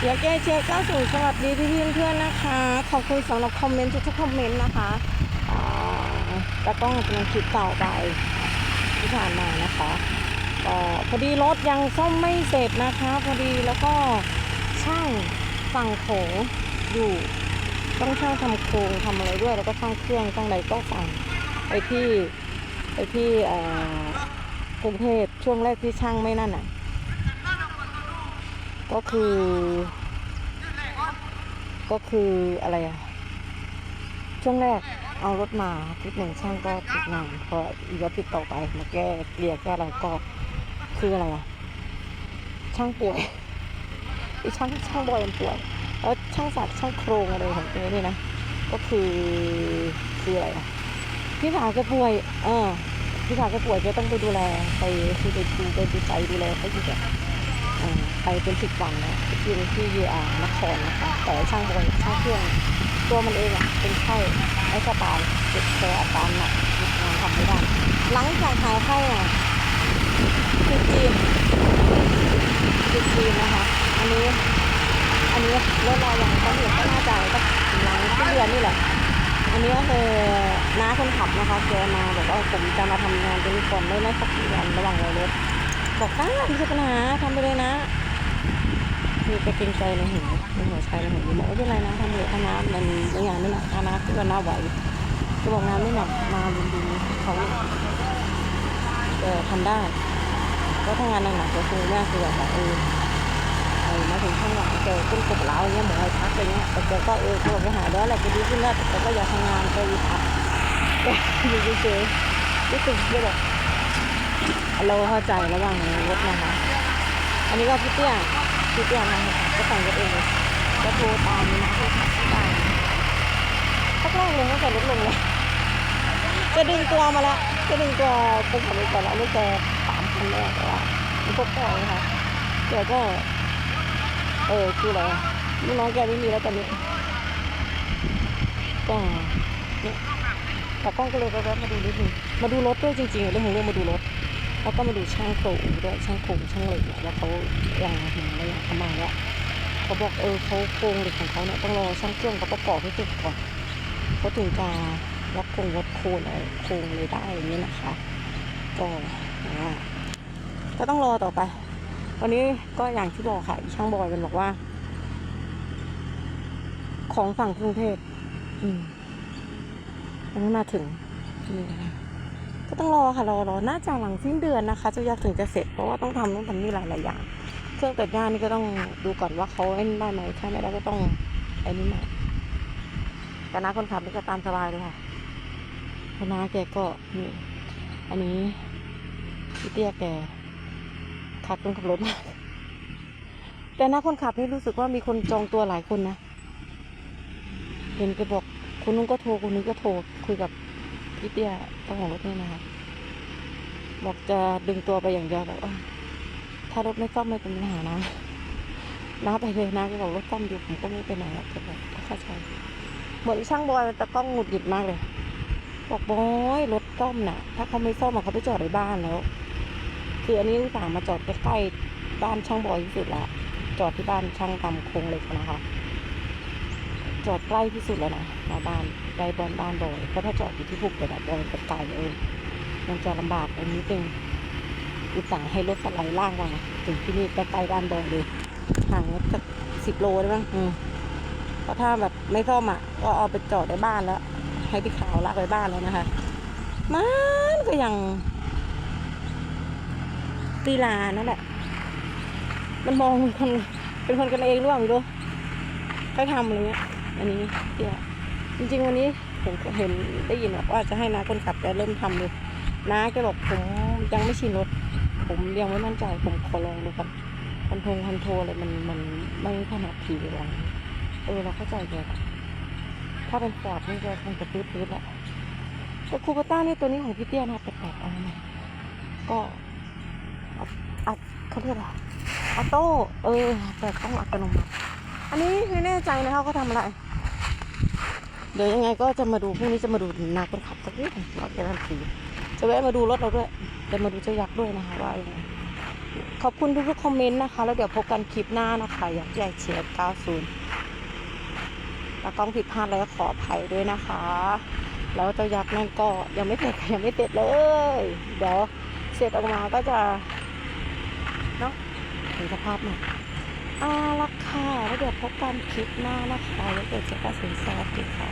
เดี๋ยวแกเช็คเข้าสู่สวัสดีพี่เพื่อนๆนะคะ ขอบคุณสำหรับคอมเมนต์ทุกๆคอมเมนต์นะคะอ่าแล้วก็กำลังคลิปต่อไปที่ผ่านมานะคะก็พอดีรถยังซ่อมไม่เสร็จนะคะ พอดีแล้วก็ช่างสั่งโขงอยู่ต้องช่างทำโครงทำอะไรด้วย แล้วก็ช่างเครื่องช่างอะไรก็สั่งไปที่ไปที่กรุงเทพช่วงแรกที่ช่างไม่นั่นอะ ก็คือ ก็คืออะไรอะช่วงแรกเอารถมาทิศหนึ่งช่างก็ติดงานพออีกอาทิตย์ต่อไปมาแก้เกลี่ยแก้อะไรก็คืออะไรอะช่างป่วยไอช่างช่างบอยมันป่วยแล้วช่างสัตว์ช่างโครงอะไรของแกนี่นะก็คือคืออะไรอะพี่สาวแกป่วย เออพี่สาวแกป่วยแกต้องไปดูแลไปคือไปดูไปดูใจดูแลเขาอยู่แกเอ่อ ไปเป็นสิบวันแล้วที่ที่ยูอาร์นครนะคะแต่ช่างบอยช่างเครื่องตัวมันเองอะเป็นไข้ไม่สบายเจ็บคออาการหนักหยุดงานทำไม่ได้หลังจากหายไข้อะคือจีนคือจีนนะคะ อันนี้ อันนี้รถเราอย่างตำรวจก็น่าจะก็หลังสิ้นเดือนนี่แหละอันนี้ก็คือน้าคนขับนะคะแกมาบอกว่าผมจะมาทำงานเป็นก่อนได้ไหมสักกี่วันระหว่างรอรถบอกได้ไม่ใช่ปัญหาทำไปเลยนะ มีไปเกรงใจในหัวในหัวใจในหัวบอกไม่เป็นไรนะทำเลยคณะมันไม่งานไม่หนักคณะที่ว่าหน้าไหวจะบอกงานไม่หนักมาดูดูเขาจะทำได้ก็ทำงานหนักๆก็คือแม่คือแบบเออไอ้มาถึงข้างหลังเจอก้นกบเล้าอย่างเงี้ยเหมอไอ้พักอะไรเงี้ยแต่แกก็เออเขาบอกว่าหายแล้วแหละจะดีขึ้นแล้วแต่ก็อยากทำงานก็อยู่พักก็อยู่เฉยๆรู้สึกแบบเราเข้าใจระหว่างรถนะคะ อันนี้ก็พี่เตี้ย พี่เตี้ยนะคะก็แต่งรถเองก็โทรตามนะที่ตามสักแรกลยตั้งแต่รถลงเลยจะดึงตัวมาแล้วจะดึงตัวไปขับรถก่อนแล้วลูกแกสามคันแรกแต่ว่ามันก็ปล่อยนะคะแกก็เออคืออะไรลูกน้องแกไม่มีแล้วตอนนี้ก็เนี่ยแต่กล้องก็เลยแวะมาดูนิดนึงมาดูรถด้วยจริงๆเรื่องของเรื่องมาดูรถ แล้วก็มาดูช่างโครงด้วยช่างโครงช่างเหล็กเนี่ยว่าเขาย่างมาอะไรอย่างทำมาแล้วเขาบอกเออเขาโครงเหล็กของเขาเนี่ยต้องรอช่างเครื่องเขาประกอบให้เสร็จก่อนเขาถึงจะวัดโครงวัดโคนอะไรโครงเลยได้อย่างนี้นะคะก็อ่าก็ต้องรอต่อไปวันนี้ก็อย่างที่บอกค่ะช่างบอยมันบอกว่า ของฝั่งกรุงเทพอืมยังไม่มาถึงนี่นะคะ ก็ต้องรอค่ะรอรอน่าจะหลังสิ้นเดือนนะคะจะยากถึงจะเสร็จเพราะว่าต้องทำต้องทำนี่หลายหลายอย่างเครื่องตัดหญ้านี่ก็ต้องดูก่อนว่าเขาไอ้นี่ได้ไหมถ้าไม่ได้ก็ต้องไอ้นี่ใหม่แต่น้าคนขับนี่ก็ตามสบายเลยค่ะเพราะน้าแกก็นี่อันนี้พี่เตี้ยแกขับคนขับรถมากแต่น้าคนขับนี่รู้สึกว่ามีคนจองตัวหลายคนนะเห็นแกบอกคนนู้นก็โทรคนนี้ก็โทรคุยกับ พี่เตี้ยเจ้าของรถนี่นะคะบอกจะดึงตัวไปอย่างเดียวแบบเออถ้ารถไม่ซ่อมไม่เป็นปัญหานะน้าไปเลยนะก็บอกรถซ่อมอยู่ผมก็ไม่ไปไหนอะจะบอกก็เข้าใจเหมือนช่างบอยแต่กล้องหงุดหงิดมากเลย บอกบอยรถซ่อมน่ะ ถ้าเขาไม่ซ่อมเขาไปจอดในบ้านแล้ว คืออันนี้อุตส่าห์มาจอดใกล้ๆบ้านช่างบอยที่สุดละจอดที่บ้านช่างทำโครงเหล็กนะคะ จอดใกล้ที่สุดแล้วนะหน้าบ้านใกล้บอนบ้านบอยเพราะถ้าจอดอยู่ที่ภูเก็ตอะบอยเป็นไกลเออมันจะลำบากอันนี้นึงอุตส่าห์ให้รถสไลด์ล่างมาถึงที่นี่ใกล้ๆบ้านบอยเลยห่างสักสิบโลได้มั้งอืมเพราะถ้าแบบไม่ซ่อมอะก็เอาไปจอดในบ้านแล้ว ให้พี่ขาวลากไปบ้านแล้วนะคะมันก็ยังตีลานั่นแหละ มันมองเป็นคนเป็นคนกันเองหรือเปล่าไม่รู้ใครทำอะไรเงี้ย อันนี้เดี๋ยวจริง ๆ วันนี้ผมเห็นได้ยินบอกว่าจะให้น้าคนขับแกเริ่มทำเลยน้าแกบอกผมยังไม่ชินรถ ผมยังไม่มั่นใจผมขอลองดูก่อนคอนโทรคอนโทรลอะไรมันมันไม่ถนัดทีเวลาเออเราเข้าใจแกอะถ้าเป็นฟอร์ดนี่แกคงจะปื๊ดปื๊ดแหละแต่คูปต้านี่ตัวนี้ของพี่เตี้ยนะแปลกๆเอามก็อัดเขาเรียกอะไรออโต้เออแต่ต้องอัตโนมัติอันนี้ไม่แน่ใจนะคะเขาทำอะไร เดี๋ยวยังไงก็จะมาดูพรุ่งนี้จะมาดูนาคนขับสักนิดหนึ่งเราจะทำสีจะแวะมาดูรถเราด้วยจะมาดูเจ้ายักษ์ด้วยนะคะว่ายังไงขอบคุณทุกๆคอมเมนต์นะคะ แล้วเดี๋ยวพบกันคลิปหน้านะคะอยากใหญ่เฉียด90แล้วต้องผิดพลาดแล้วก็ขออภัยด้วยนะคะ แล้วเจ้ายักษ์นั่นก็ยังไม่เสร็จยังไม่เสร็จเลย เดี๋ยวเสร็จออกมาก็จะเนาะเห็นสภาพใหม่อ อาละค่ะแล้วเดี๋ยวพบกันคลิปหน้านะคะแล้วเดี๋ยวเจอกันสินสวัสดีค่ะ